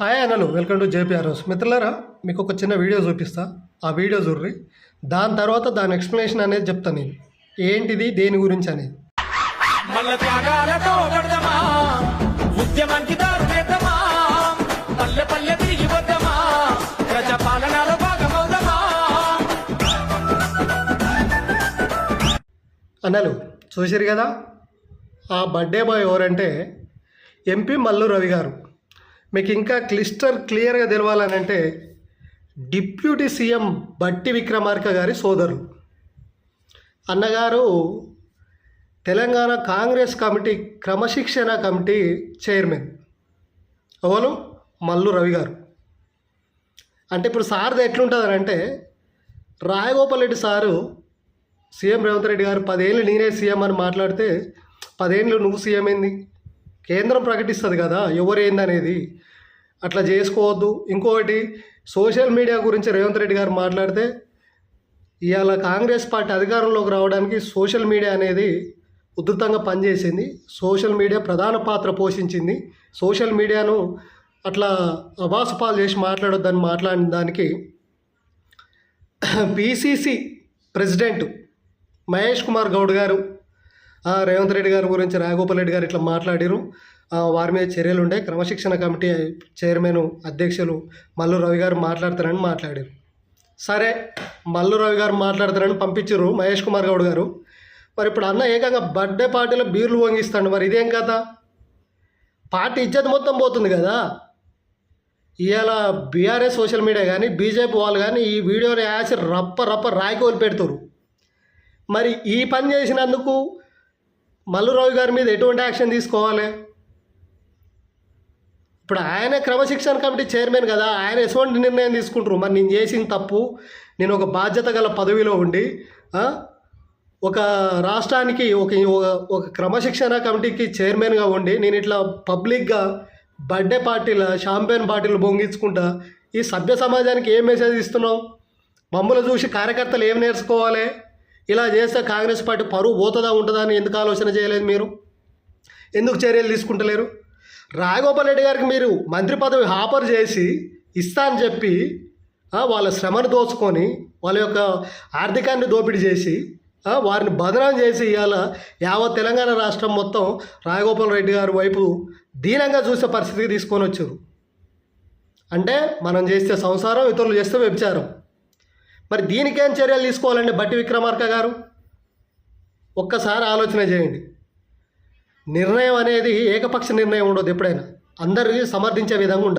Hi అన్నలు welcome to JPR house మిత్రులారా మీకు ఒక చిన్న వీడియో చూపిస్తా. ఆ వీడియో చూడ్రి దాని తర్వాత దాని ఎక్స్ప్లెనేషన్ అనేది చెప్తాను నేను. ఏంటిది దేని గురించి అనేది. అన్నలు చూసిరు కదా? ఆ బర్త్డే బాయ్ ఎవరంటే ఎంపీ మల్లు రవి గారు. మీకు ఇంకా క్లిస్టర్ క్లియర్గా తెలవాలని అంటే డిప్యూటీ సీఎం బట్టి విక్రమార్క గారి సోదరులు. అన్నగారు తెలంగాణ కాంగ్రెస్ కమిటీ క్రమశిక్షణ కమిటీ చైర్మన్ అవును మల్లు రవి గారు. అంటే ఇప్పుడు సార్ది ఎట్లుంటుంది అంటే రాయగోపాల్ రెడ్డి సారు సీఎం రేవంత్ రెడ్డి గారు పదేళ్ళు నేనే సీఎం అని మాట్లాడితే పదేళ్ళు నువ్వు సీఎం ఏంది? కేంద్రం ప్రకటిస్తుంది కదా ఎవరు ఏందనేది అట్లా చేసుకోవద్దు. ఇంకొకటి సోషల్ మీడియా గురించి రేవంత్ రెడ్డి గారు మాట్లాడితే ఇవాళ కాంగ్రెస్ పార్టీ అధికారంలోకి రావడానికి సోషల్ మీడియా అనేది ఉధృతంగా పనిచేసింది. సోషల్ మీడియా ప్రధాన పాత్ర పోషించింది. సోషల్ మీడియాను అట్లా అబాసుపాలు చేసి మాట్లాడొద్దని మాట్లాడిన దానికి పిసిసి ప్రెసిడెంట్ మహేష్ కుమార్ గౌడ్ గారు రేవంత్ రెడ్డి గారి గురించి రాఘగోపాల్ రెడ్డి గారు ఇట్లా మాట్లాడారు. వారి మీద చర్యలు ఉండే క్రమశిక్షణ కమిటీ చైర్మన్ అధ్యక్షులు మల్లు రవి గారు మాట్లాడతారని మాట్లాడారు. సరే మల్లు రవి గారు మాట్లాడతారని పంపించారు మహేష్ కుమార్ గౌడ్ గారు. మరి ఇప్పుడు అన్న ఏకంగా బర్త్డే పార్టీలో బీర్లు వంగిస్తాడు మరి ఇదేం కథ? పార్టీ ఇజ్జత్ మొత్తం పోతుంది కదా. ఇవాళ బీఆర్ఎస్ సోషల్ మీడియా కానీ బీజేపీ వాళ్ళు కానీ ఈ వీడియోని యాసి రప్ప రప్ప రాయికోలు పెడతారు మరి ఈ పని చేసినందుకు మల్లురావు గారి మీద ఎటువంటి యాక్షన్ తీసుకోవాలి? ఇప్పుడు ఆయన క్రమశిక్షణ కమిటీ చైర్మన్ కదా ఆయన ఎటువంటి నిర్ణయం తీసుకుంటారు? మరి నేను చేసిన తప్పు నేను ఒక బాధ్యత గల పదవిలో ఉండి ఒక రాష్ట్రానికి ఒక ఒక- ఒక క్రమశిక్షణ కమిటీకి చైర్మన్గా ఉండి నేను ఇట్లా పబ్లిక్గా బర్త్డే పార్టీల షాంపెయిన్ పార్టీలు బొంగించుకుంటా ఈ సభ్య సమాజానికి ఏం మెసేజ్ ఇస్తున్నావు? మమ్మల్ని చూసి కార్యకర్తలు ఏం నేర్చుకోవాలి? ఇలా చేస్తే కాంగ్రెస్ పార్టీ పరువు పోతుందా ఉంటుందా అని ఎందుకు ఆలోచన చేయలేదు మీరు? ఎందుకు చర్యలు తీసుకుంటలేరు? రాఘగోపాల్ రెడ్డి గారికి మీరు మంత్రి పదవి హాపర్ చేసి ఇస్తా అని చెప్పి వాళ్ళ శ్రమను దోచుకొని వాళ్ళ యొక్క ఆర్థికాన్ని దోపిడీ చేసి వారిని బదనాం చేసి ఇవాళ యావత్ తెలంగాణ రాష్ట్రం మొత్తం రాఘగోపాల్ రెడ్డి గారి వైపు దీనంగా చూసే పరిస్థితికి తీసుకొని వచ్చారు. అంటే మనం చేస్తే సంసారం ఇతరులు చేస్తే వ్యభిచారం. మరి దీనికేం చర్యలు తీసుకోవాలండి బట్టి విక్రమార్క గారు? ఒక్కసారి ఆలోచన చేయండి. నిర్ణయం అనేది ఏకపక్ష నిర్ణయం ఉండదు ఎప్పుడైనా. అందరికీ సమర్థించే విధంగా ఉండదు